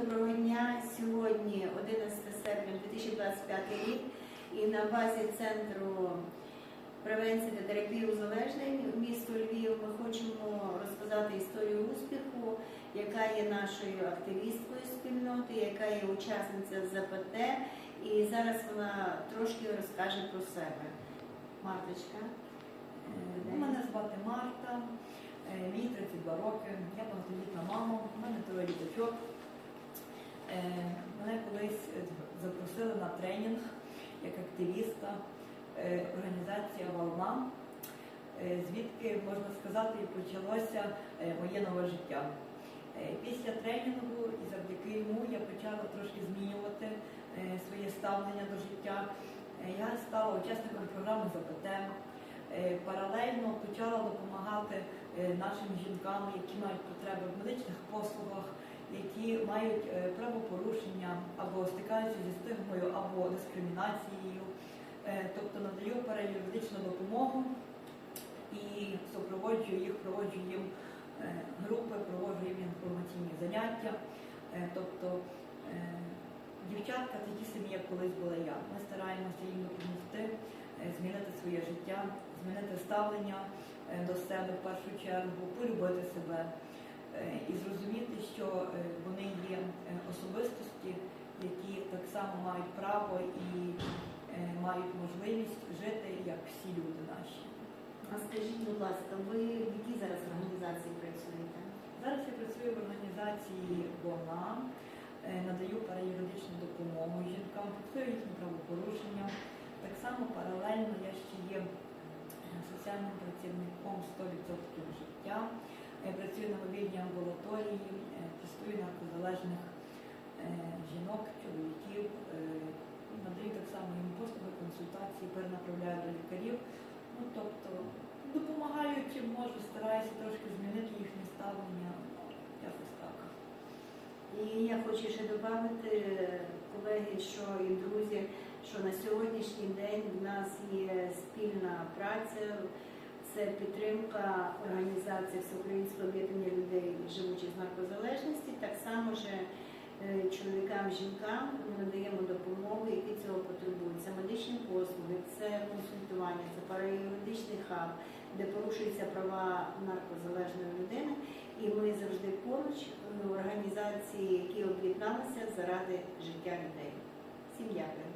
доброго дня. Сьогодні 11 серпня 2025 рік і на базі центру превенції та терапії узалежнень місто Львів ми хочемо розказати історію успіху, яка є нашою активісткою спільноти, яка є учасниця ЗПТ, і зараз вона трошки розкаже про себе. Марточка. Е, Мене звати Марта, е, мені 32 роки, я багатодітна мама, у мене троє діточок. Е, Мене колись е, запросили на тренінг як активіста е, організація Волна, е, звідки, можна сказати, і почалося моє нове життя. Після тренінгу і завдяки йому я почала трошки змінювати своє ставлення до життя. Я стала учасником програми ЗПТ. Паралельно почала допомагати нашим жінкам, які мають потреби в медичних послугах, які мають е, правопорушення або стикаються зі стигмою або дискримінацією. Е, Тобто надаю переюридичну допомогу і супроводжую їх, проводжу їм е, групи, проводжу їм інформаційні заняття. Тобто дівчатка ті самі, як колись була я. Ми стараємося їм допомогти змінити своє життя, змінити ставлення до себе в першу чергу, полюбити себе і зрозуміти, що е, вони є е, особистості, які так само мають право і е, мають можливість жити як всі люди наші. А скажіть, будь ласка, ви в якій зараз організації працюєте? Зараз я працюю в організації ВОНА, е, надаю параюридичну допомогу жінкам, фіксую їхні правопорушення. Так само паралельно я ще є е, соціальним працівником 100% життя. Я працюю на мобільній амбулаторії, е, тестую наркозалежних е, жінок, чоловіків, е, надаю так само їм послуги, консультації, перенаправляю до лікарів. Ну, тобто допомагаю, чим можу, стараюся трошки змінити їхнє ставлення. Ну, Якось так. І я хочу ще додати, колеги, що і друзі, що на сьогоднішній день в нас є спільна праця, це підтримка організації Всеукраїнського об'єднання людей, живучих з наркозалежності. Так само же е, чоловікам, жінкам ми надаємо допомогу, які цього потребують. Це медичні послуги, це консультування, це параюридичний хаб, де порушуються права наркозалежної людини. І ми завжди поруч е, організації, які об'єдналися заради життя людей. Всім дякую.